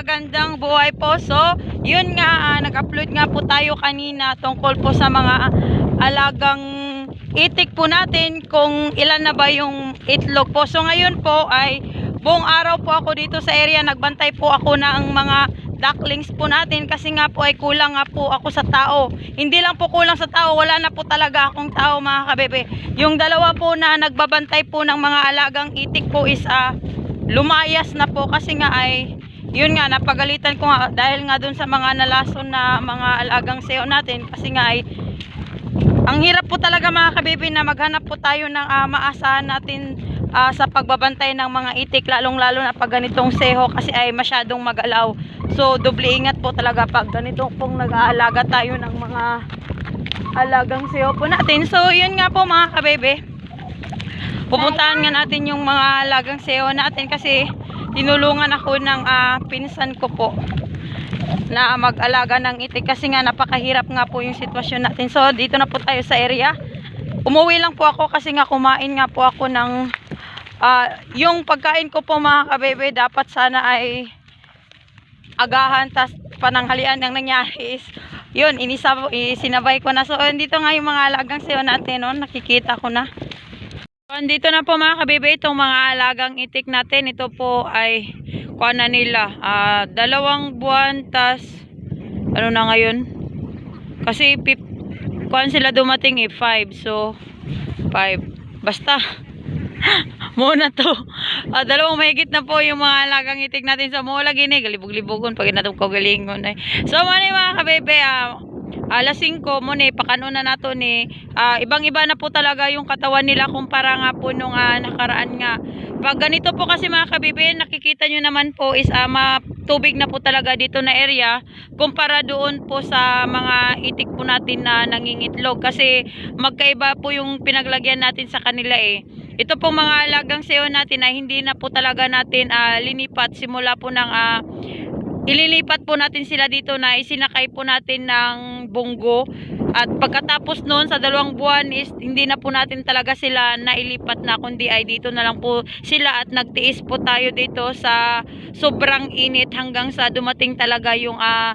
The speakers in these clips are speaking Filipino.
magandang buhay po. So, yun nga, ah, nag-upload nga po tayo kanina tungkol po sa mga alagang itik po natin kung ilan na ba yung itlog po. So, ngayon po ay buong araw po ako dito sa area. Nagbantay po ako ng mga ducklings po natin kasi nga po ay kulang nga po ako sa tao. Hindi lang po kulang sa tao, wala na po talaga akong tao mga kabebe. Yung dalawa po na nagbabantay po ng mga alagang itik po is ah, lumayas na po kasi nga ay yun nga napagalitan ko nga dahil nga dun sa mga nalason na mga alagang seo natin kasi nga ay ang hirap po talaga mga kabebe na maghanap po tayo ng ah, maasahan natin ah, sa pagbabantay ng mga itik lalong lalo na pag ganitong seho kasi ay masyadong magalaw. So doble ingat po talaga pag ganito pong nag-aalaga tayo ng mga alagang seho po natin. So yun nga po mga kabebe pupuntahan nga natin yung mga alagang seho natin kasi tinulungan ako ng ah, pinsan ko po na mag-alaga ng itik kasi nga napakahirap nga po yung sitwasyon natin. So dito na po tayo sa area. Umuwi lang po ako kasi nga kumain nga po ako ng ah, yung pagkain ko po mga kabebe dapat sana ay agahan tas pananghalian ang nangyari is yun inisa, isinabay ko na so dito nga yung mga alagang sayo natin no? nakikita ko na andito na po mga kabebe itong mga alagang itik natin. Ito po ay kuha na nila. ah, dalawang buwan tas ano na ngayon? Kasi pip, sila dumating eh 5. So 5. Basta muna to. Ah, dalawang mahigit na po yung mga alagang itik natin sa mula gini. Galibog-libogon pag natong kagalingon. Eh. So muna mga kabebe ah, alas 5 mo ni pakano na nato ni ah, ibang-iba na po talaga yung katawan nila kumpara nga po nung ah, nakaraan nga. Pag ganito po kasi mga kabibi, nakikita nyo naman po is ah, ma- tubig na po talaga dito na area kumpara doon po sa mga itik po natin na nangingitlog kasi magkaiba po yung pinaglagyan natin sa kanila eh. Ito pong mga alagang seo natin ay hindi na po talaga natin ah, linipat simula po ng ah, ililipat po natin sila dito na isinakay po natin ng bunggo. At pagkatapos noon sa dalawang buwan is hindi na po natin talaga sila nailipat na kundi ay dito na lang po sila at nagtiis po tayo dito sa sobrang init hanggang sa dumating talaga yung ah,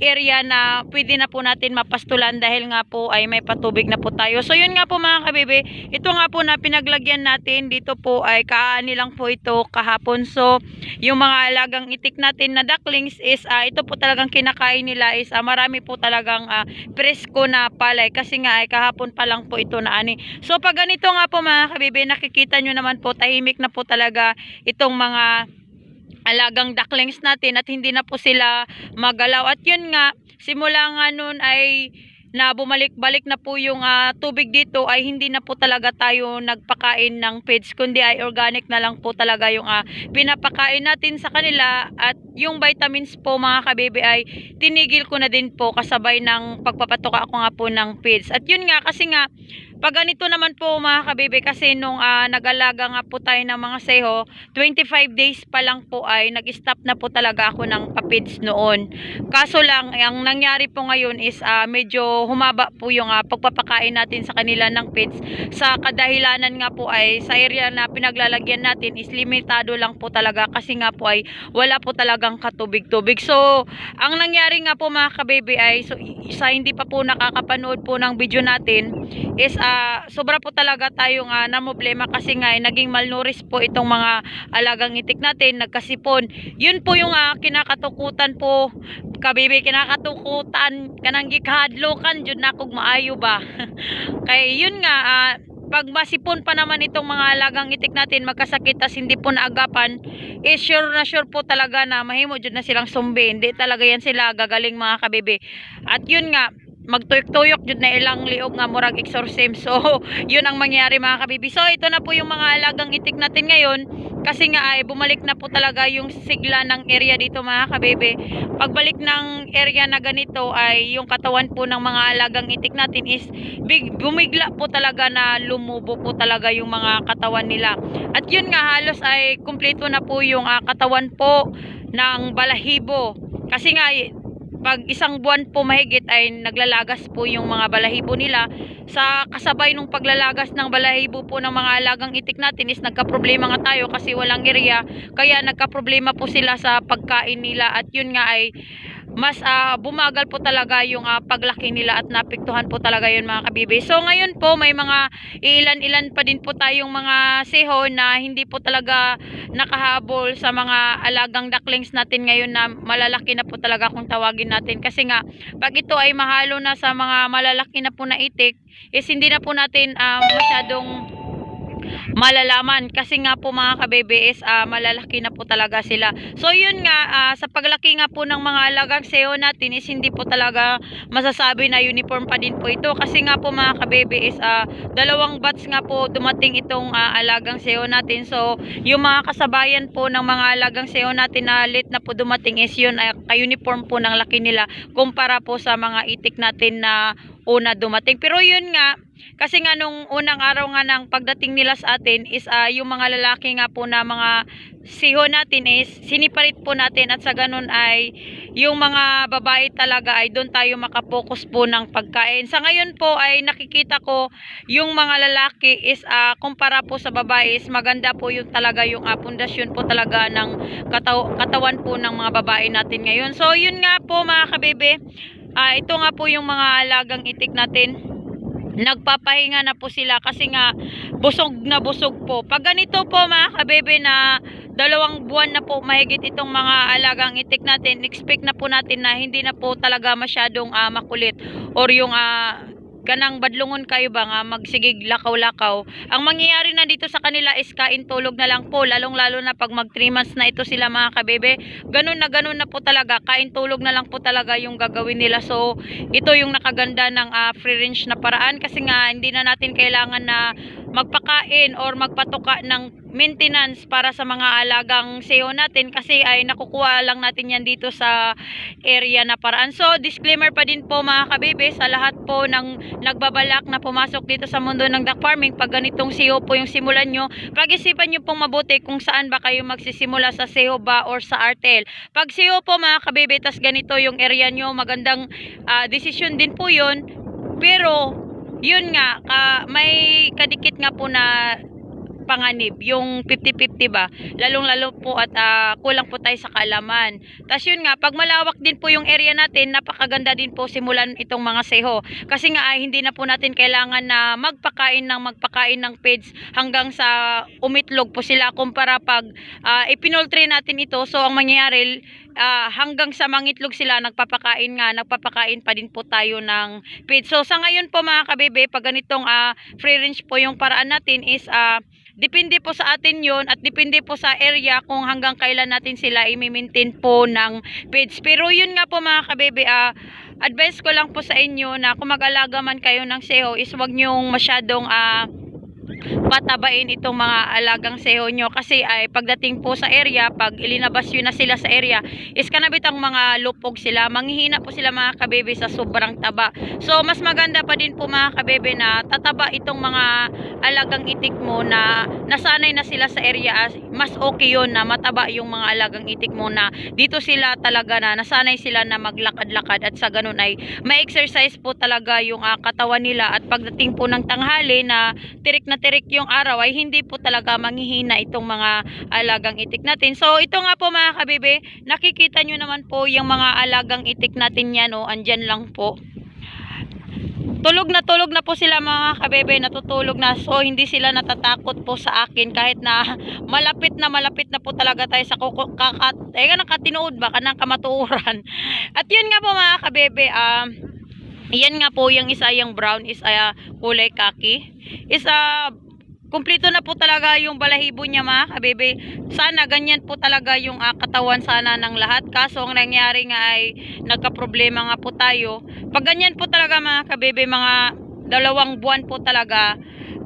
area na pwede na po natin mapastulan dahil nga po ay may patubig na po tayo. So yun nga po mga kabibe, ito nga po na pinaglagyan natin dito po ay kaani lang po ito kahapon. So yung mga alagang itik natin na ducklings is ah, ito po talagang kinakain nila is ah, marami po talagang ah, presko na palay kasi nga ay kahapon pa lang po ito na ani. So pag ganito nga po mga kabibe, nakikita nyo naman po tahimik na po talaga itong mga alagang ducklings natin at hindi na po sila magalaw. At yun nga, simula nga nun ay na bumalik-balik na po yung ah, tubig dito ay hindi na po talaga tayo nagpakain ng feeds kundi ay organic na lang po talaga yung ah, pinapakain natin sa kanila at yung vitamins po mga kabebe ay tinigil ko na din po kasabay ng pagpapatoka ako nga po ng feeds at yun nga kasi nga pag ganito naman po mga kabebe kasi nung ah, nag-alaga nga po tayo ng mga seho 25 days pa lang po ay nag-stop na po talaga ako ng papids noon. Kaso lang ang nangyari po ngayon is ah, medyo humaba po yung ah, pagpapakain natin sa kanila ng feeds sa kadahilanan nga po ay sa area na pinaglalagyan natin is limitado lang po talaga kasi nga po ay wala po talagang katubig-tubig. So ang nangyari nga po mga kabebe ay so, sa hindi pa po nakakapanood po ng video natin is sobra po talaga tayo nga na problema kasi nga ay naging malnourished po itong mga alagang itik natin, nagkasipon. Yun po yung ah, kinakatukutan po kabibi kinakatukutan kanang gikahadlokan jud na kog maayo ba. Kay yun nga ah, pag masipon pa naman itong mga alagang itik natin magkasakit tas hindi po naagapan is sure na sure po talaga na mahimo jud na silang sumbi hindi talaga yan sila gagaling mga kabibi at yun nga magtuyok-tuyok jud na ilang liog nga murag exorcism. So, yun ang mangyari mga kabibi. So, ito na po yung mga alagang itik natin ngayon kasi nga ay bumalik na po talaga yung sigla ng area dito mga kabibi. Pagbalik ng area na ganito ay yung katawan po ng mga alagang itik natin is big, bumigla po talaga na lumubo po talaga yung mga katawan nila. At yun nga halos ay kumpleto na po yung ah, katawan po ng balahibo. Kasi nga pag isang buwan po mahigit ay naglalagas po yung mga balahibo nila. Sa kasabay nung paglalagas ng balahibo po ng mga alagang itik natin is nagka-problema nga tayo kasi walang area. Kaya nagka-problema po sila sa pagkain nila at yun nga ay mas ah, bumagal po talaga yung ah, paglaki nila at napiktuhan po talaga yun mga kabibe. So ngayon po may mga ilan-ilan pa din po tayong mga seho na hindi po talaga nakahabol sa mga alagang ducklings natin ngayon na malalaki na po talaga kung tawagin natin. Kasi nga pag ito ay mahalo na sa mga malalaki na po na itik is hindi na po natin ah, masyadong malalaman kasi nga po mga kabebe is ah, malalaki na po talaga sila. So yun nga ah, sa paglaki nga po ng mga alagang seo natin is hindi po talaga masasabi na uniform pa din po ito kasi nga po mga kabebe is ah, dalawang batch nga po dumating itong ah, alagang seo natin. So yung mga kasabayan po ng mga alagang seo natin na late na po dumating is yun ay ka-uniform po ng laki nila kumpara po sa mga itik natin na una dumating. Pero yun nga, kasi nga nung unang araw nga ng pagdating nila sa atin is ah, yung mga lalaki nga po na mga siho natin is siniparit po natin at sa ganun ay yung mga babae talaga ay doon tayo makapokus po ng pagkain. Sa ngayon po ay nakikita ko yung mga lalaki is ah, kumpara po sa babae is maganda po yung talaga yung ah, pundasyon po talaga ng kataw- katawan po ng mga babae natin ngayon. So yun nga po mga kabebe, ah, ito nga po yung mga alagang itik natin nagpapahinga na po sila kasi nga busog na busog po. Pag ganito po mga kabebe na dalawang buwan na po mahigit itong mga alagang itik natin, expect na po natin na hindi na po talaga masyadong ah, makulit or yung ah, kanang badlungon kayo ba nga magsigig lakaw-lakaw. Ang mangyayari na dito sa kanila is kain tulog na lang po, lalong-lalo na pag mag 3 months na ito sila mga kabebe. Ganun na ganun na po talaga, kain tulog na lang po talaga yung gagawin nila. So, ito yung nakaganda ng ah, free range na paraan kasi nga hindi na natin kailangan na magpakain or magpatuka ng maintenance para sa mga alagang seo natin kasi ay nakukuha lang natin yan dito sa area na paraan. So, disclaimer pa din po mga kabebe sa lahat po ng nagbabalak na pumasok dito sa mundo ng duck farming. Pag ganitong SEO po yung simulan nyo, pag-isipan nyo pong mabuti kung saan ba kayo magsisimula sa SEO ba or sa Artel. Pag SEO po mga kabebe, tas ganito yung area nyo, magandang ah, desisyon din po yun. Pero, yun nga, ka, may kadikit nga po na panganib, yung 50-50 ba, lalong-lalo po at ah, kulang po tayo sa kaalaman. Tapos yun nga, pag malawak din po yung area natin, napakaganda din po simulan itong mga seho. Kasi nga ay hindi na po natin kailangan na magpakain ng magpakain ng feeds hanggang sa umitlog po sila kumpara pag uh, ipinultry natin ito. So ang mangyayari, ah, hanggang sa mangitlog sila, nagpapakain nga, nagpapakain pa din po tayo ng feed. So sa ngayon po mga kabebe, pag ganitong ah, free range po yung paraan natin is ah, Depende po sa atin yon at depende po sa area kung hanggang kailan natin sila i-maintain po ng pets. Pero yun nga po mga kabebe, ah, advice ko lang po sa inyo na kung mag-alaga man kayo ng seho is wag nyong masyadong ah, patabain itong mga alagang seho nyo. Kasi ay pagdating po sa area pag ilinabas yun na sila sa area is kanabit ang mga lupog sila. Manghihina po sila mga kabebe sa sobrang taba. So mas maganda pa din po mga kabebe na tataba itong mga alagang itik mo na nasanay na sila sa area. As mas okay yun na mataba yung mga alagang itik mo na dito sila talaga na nasanay sila na maglakad-lakad. At sa ganun ay ma-exercise po talaga yung ah, katawan nila. At pagdating po ng tanghali na tirik na tirik yung araw ay hindi po talaga manghihina itong mga alagang itik natin. So ito nga po mga kabebe, nakikita nyo naman po yung mga alagang itik natin yan o andyan lang po. Tulog na tulog na po sila mga kabebe, natutulog na. So hindi sila natatakot po sa akin kahit na malapit na malapit na po talaga tayo sa kakat, eh ka nakatinood ba, kanang kamatuuran. At yun nga po mga kabebe, um, yan nga po yung isa yung brown is ah, kulay kaki. Is ah, kumpleto na po talaga yung balahibo niya mga kabebe. Sana ganyan po talaga yung ah, katawan sana ng lahat. Kaso ang nangyari nga ay nagka-problema nga po tayo. Pag ganyan po talaga mga kabebe, mga dalawang buwan po talaga,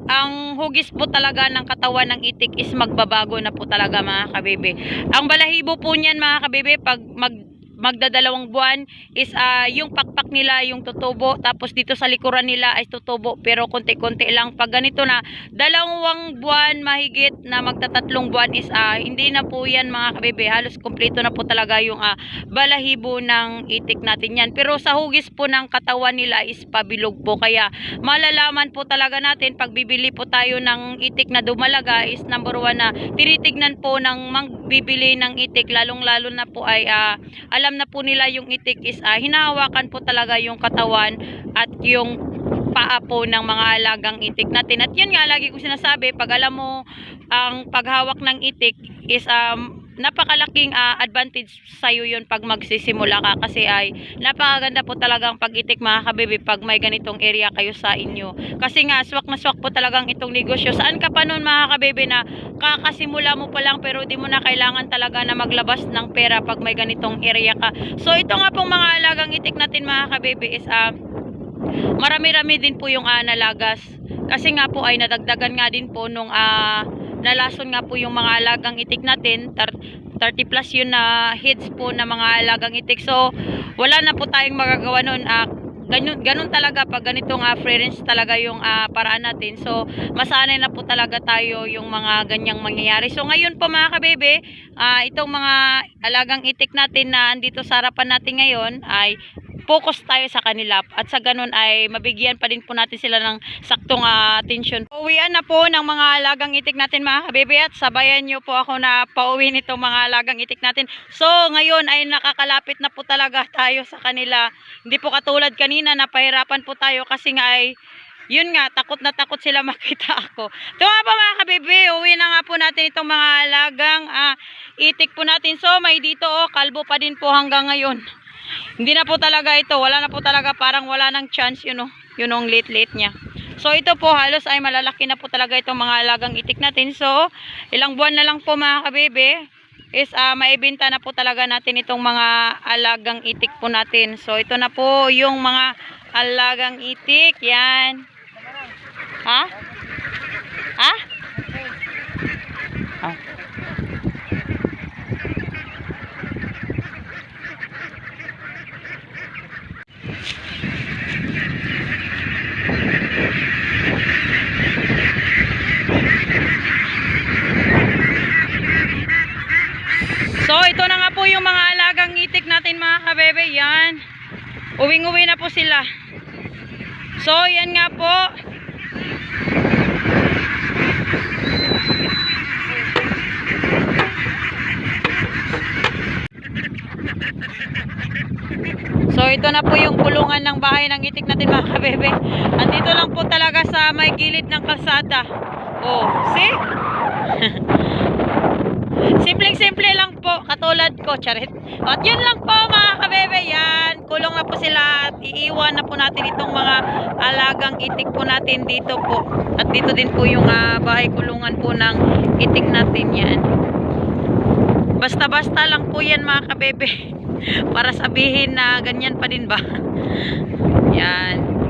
ang hugis po talaga ng katawan ng itik is magbabago na po talaga mga kabebe. Ang balahibo po niyan mga kabebe, pag mag magdadalawang buwan is ah, yung pakpak nila yung tutubo tapos dito sa likuran nila ay tutubo pero konti-konti lang. Pag ganito na dalawang buwan mahigit na magtatatlong buwan is ah, hindi na po yan mga kabebe halos kompleto na po talaga yung ah, balahibo ng itik natin yan. Pero sa hugis po ng katawan nila is pabilog po. Kaya malalaman po talaga natin pag bibili po tayo ng itik na dumalaga is number one na tinitignan po ng magbibili ng itik lalong lalo na po ay ah, alam na po nila yung itik is ah, hinahawakan po talaga yung katawan at yung paa po ng mga alagang itik natin. At yun nga, lagi ko sinasabi, pag alam mo ang paghawak ng itik is um, napakalaking ah, advantage sa'yo yun pag magsisimula ka kasi ay napakaganda po talagang pag-itik mga kabibi pag may ganitong area kayo sa inyo. Kasi nga, swak na swak po talagang itong negosyo. Saan ka pa nun mga kabibi na kakasimula mo pa lang pero di mo na kailangan talaga na maglabas ng pera pag may ganitong area ka. So ito nga pong mga alagang itik natin mga kabibi is ah, marami-rami din po yung ah, nalagas. Kasi nga po ay nadagdagan nga din po nung ah, nalason nga po yung mga alagang itik natin. Tar- 30 plus yun na hits po na mga alagang itik. So, wala na po tayong magagawa nun. Ah, ganun, ganun talaga pag ganitong ah, free range talaga yung ah, paraan natin. So, masanay na po talaga tayo yung mga ganyang mangyayari. So, ngayon po mga kabebe, ah, itong mga alagang itik natin na andito sa harapan natin ngayon ay focus tayo sa kanila at sa ganun ay mabigyan pa din po natin sila ng saktong ah, attention. Uwian na po ng mga alagang itik natin mga kabebe at sabayan nyo po ako na pauwi nitong mga alagang itik natin. So ngayon ay nakakalapit na po talaga tayo sa kanila. Hindi po katulad kanina na pahirapan po tayo kasi nga ay yun nga, takot na takot sila makita ako. Ito nga po mga kabebe, uwi na nga po natin itong mga alagang ah, itik po natin. So may dito oh, kalbo pa din po hanggang ngayon. Hindi na po talaga ito. Wala na po talaga. Parang wala nang chance yun o. Yun ang late-late niya. So ito po halos ay malalaki na po talaga itong mga alagang itik natin. So ilang buwan na lang po mga kabebe is ah, maibenta na po talaga natin itong mga alagang itik po natin. So ito na po yung mga alagang itik. Yan. Ha? Ha? Ah. So, ito na nga po yung mga alagang itik natin mga kabebe. Yan. Uwing-uwi na po sila. So, yan nga po. So, ito na po yung kulungan ng bahay ng itik natin mga kabebe. Andito lang po talaga sa may gilid ng kalsada. Oh, see? Simpleng-simple lang katulad ko, charit. At yun lang po mga kabebe, yan. Kulong na po sila at iiwan na po natin itong mga alagang itik po natin dito po. At dito din po yung ah, bahay kulungan po ng itik natin yan. Basta-basta lang po yan mga kabebe. Para sabihin na ganyan pa din ba? yan.